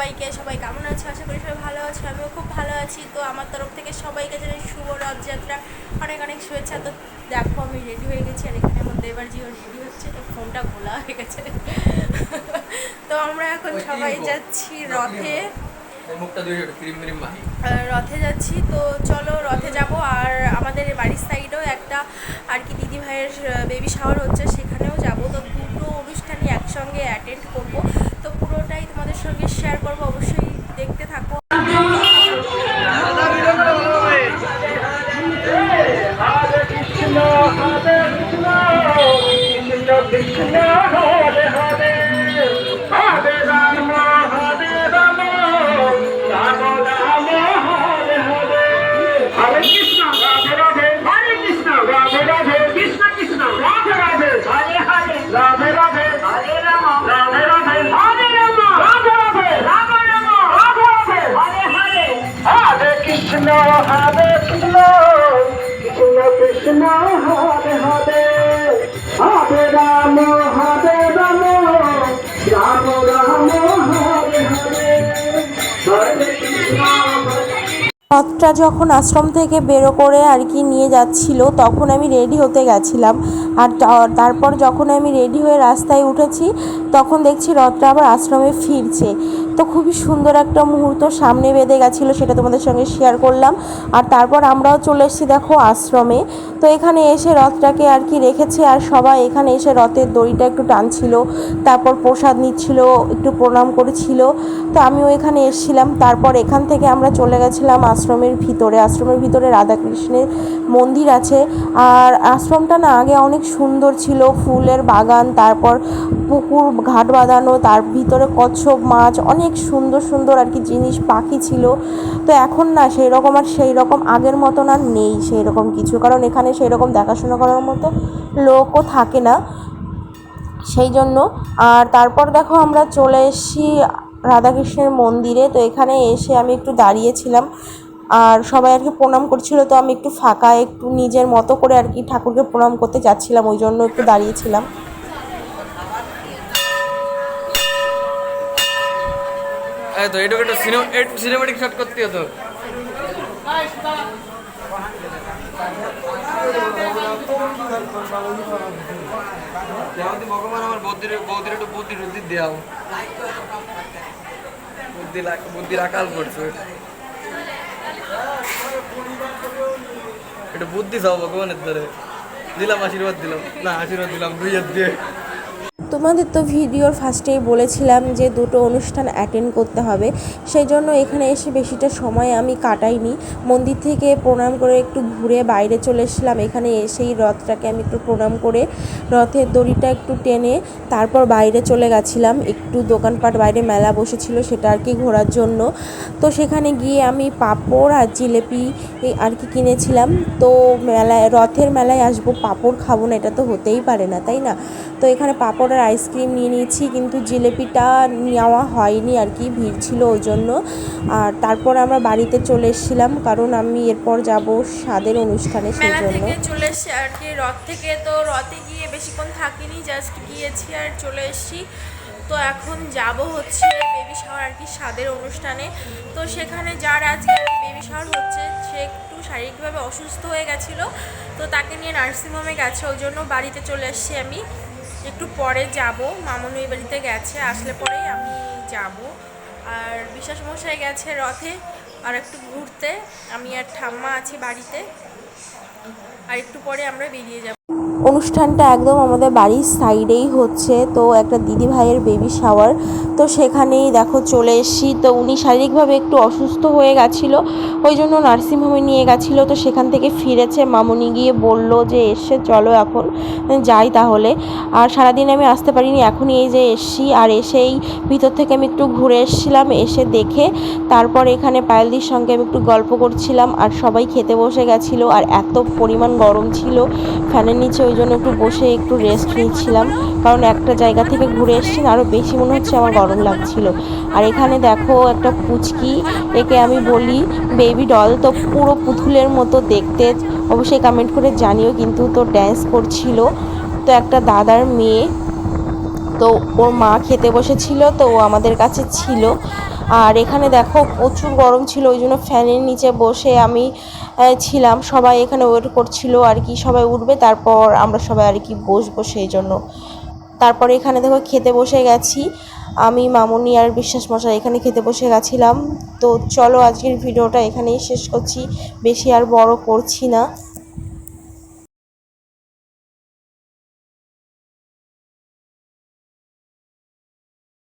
সবাইকে সবাই কেমন আছে? আশা করি সবাই ভালো আছে আমিও খুব ভালো আছি। তো আমার তরফ থেকে সবাইকে জানাই শুভ রথযাত্রা। অনেক অনেক শুভেচ্ছা। তো দেখো আমি রেডি হয়ে গেছি আর এখানে আমার দেবার জিও রেডি হচ্ছে। তো ফোনটা খোলা হয়ে গেছে। তো আমরা এখন সবাই যাচ্ছি রথে। রথে যাচ্ছি। তো চলো রথে যাব। আর আমাদের বাড়ির সাইডেও একটা আর কি দিদি ভাইয়ের বেবি শাওয়ার হচ্ছে সেখানেও যাব। তো দুটো অনুষ্ঠানই একসঙ্গে অ্যাটেন্ড করব। Yeah. রথটা যখন আশ্রম থেকে বেরো করে আর কি নিয়ে যাচ্ছিল, তখন আমি রেডি হতে গেছিলাম। আর তারপর যখন আমি রেডি হয়ে রাস্তায় উঠেছি, তখন দেখছি রথটা আবার আশ্রমে ফিরছে। তো খুবই সুন্দর একটা মুহূর্ত সামনে বেঁধে গেছিল, সেটা তোমাদের সঙ্গে শেয়ার করলাম। আর তারপর আমরাও চলে এসেছি দেখো আশ্রমে। তো এখানে এসে রথটাকে আর কি রেখেছে, আর সবাই এখানে এসে রথের দড়িটা একটু টানছিল, তারপর প্রসাদ নিচ্ছিল, একটু প্রণাম করেছিল। তো আমিও এখানে এসেছিলাম, তারপর এখান থেকে আমরা চলে গেছিলাম আশ্রমের ভিতরে। আশ্রমের ভিতরে রাধাকৃষ্ণের মন্দির আছে। আর আশ্রমটা না আগে অনেক সুন্দর ছিল, ফুলের বাগান, তারপর পুকুর ঘাট বাঁধানো, তার ভিতরে কচ্ছপ মাছ, অনেক সুন্দর সুন্দর আর কি জিনিস পাখি ছিল। তো এখন না সেই রকম আর সেই রকম আগের মতন আর নেই সেই রকম কিছু। কারণ এখানে সেই রকম দেখাশোনা করার মতো লোকও থাকে না। সেই জন্য আর তারপর দেখো আমরা চলে এসেছি রাধাকৃষ্ণের মন্দিরে। তো এখানে এসে আমি একটু দাঁড়িয়েছিলাম আর সবাই আর কি প্রণাম করছিল। তো আমি একটু ফাঁকা একটু নিজের মতো করে আর কি ঠাকুরকে প্রণাম করতে যাচ্ছিলাম, ওই জন্য একটু দাঁড়িয়েছিলাম। এই তো, এইটুকু একটু সিনেমা সিনেমাটিক শট করতে হতো। ভগবান আমার বৌদির বৌদির একটু বুদ্ধি টুদ্ধি দেওয়া বুদ্ধি বুদ্ধির আকাল করছে একটু বুদ্ধি চাও ভগবানের ধরে। দিলাম আশীর্বাদ দিলাম। না, আশীর্বাদ দিলাম, দুই দিয়ে। তোমাদের তো ভিডিওর ফার্স্টেই বলেছিলাম যে দুটো অনুষ্ঠান অ্যাটেন্ড করতে হবে। সেই জন্য এখানে এসে বেশিটা সময় আমি কাটাইনি। মন্দির থেকে প্রণাম করে একটু ঘুরে বাইরে চলে এসেছিলাম। এখানে এসেই রথটাকে আমি একটু প্রণাম করে রথের দড়িটা একটু টেনে তারপর বাইরে চলে গেছিলাম। একটু দোকানপাট বাইরে মেলা বসেছিল সেটা আর কি ঘোরার জন্য। তো সেখানে গিয়ে আমি পাঁপড় আর জিলেপি আর কি কিনেছিলাম। তো মেলায় রথের মেলায় আসব পাঁপড় খাব না এটা তো হতেই পারে না তাই না? তো এখানে পাঁপড় আর আইসক্রিম নিয়ে নিয়েছি কিন্তু জিলেপিটা নেওয়া হয়নি আর কি ভিড় ছিল ওই জন্য। আর তারপর আমরা বাড়িতে চলে এসেছিলাম কারণ আমি এরপর যাব স্বাদের অনুষ্ঠানে সেই জন্য। চলে এসছি আর কি রথ থেকে তো রথে গিয়ে বেশিক্ষণ থাকিনি জাস্ট গিয়েছি আর চলে এসেছি। তো এখন যাব হচ্ছে বেবি শাওয়ার আর কি স্বাদের অনুষ্ঠানে। তো সেখানে যার আজকে শাওয়ার হচ্ছে, সে একটু শারীরিকভাবে অসুস্থ হয়ে গেছিল, তো তাকে নিয়ে নার্সিংহোমে গেছে, ওই জন্য বাড়িতে চলে এসছি আমি। একটু পরে যাব, মামুন ওই বাড়িতে গেছে, আসলে পরেই আমি যাব। আর বিশ্বাস মশাই গেছে রথে, আর একটু ঘুরতে, আমি আর ঠাম্মা আছি বাড়িতে। আর একটু পরে আমরা বেরিয়ে যাব। অনুষ্ঠানটা একদম আমাদের বাড়ির সাইডেই হচ্ছে। তো একটা দিদি ভাইয়ের বেবি শাওয়ার তো সেখানেই দেখো চলে এসেছি। তো উনি শারীরিকভাবে একটু অসুস্থ হয়ে গেছিল, ওই জন্য নার্সিংহোমে নিয়ে গেছিল, তো সেখান থেকে ফিরেছে। মামুনি গিয়ে বলল যে, এসে চলো এখন, যাই তাহলে। আর সারাদিন আমি আসতে পারিনি, এখনই এই যে এসছি। আর এসেই ভিতর থেকে আমি একটু ঘুরে এসেছিলাম, এসে দেখে তারপর এখানে পায়েলদির সঙ্গে আমি একটু গল্প করছিলাম। আর সবাই খেতে বসে গেছিল, আর এত পরিমাণ গরম ছিল, ফ্যানের নিচে ওই জন্য একটু বসে একটু রেস্ট নিচ্ছিলাম। কারণ একটা জায়গা থেকে ঘুরে এসেছি আরও বেশি মনে হচ্ছে আমার গরম লাগছিল। আর এখানে দেখো একটা পুচকি, একে আমি বলি বেবি ডল তো পুরো পুতুলের মতো দেখতে। অবশ্যই কমেন্ট করে জানিও কিন্তু তো ড্যান্স করছিল। তো একটা দাদার মেয়ে, তো ওর মা খেতে বসেছিল, তো ও আমাদের কাছে ছিল। আর এখানে দেখো প্রচুর গরম ছিল, ওই জন্য ফ্যানের নিচে বসে আমি ছিলাম। সবাই এখানে ওয়েট করছিল আর কি, সবাই উঠবে, তারপর আমরা সবাই আর কি বসবো সেই জন্য। তারপরে এখানে দেখো খেতে বসে গেছি। আমি, মামুনি আর বিশ্বাস মশাই এখানে খেতে বসে গেছিলাম। তো চলো আজকের ভিডিওটা এখানেই শেষ করছি। বেশি আর বড় করছি না।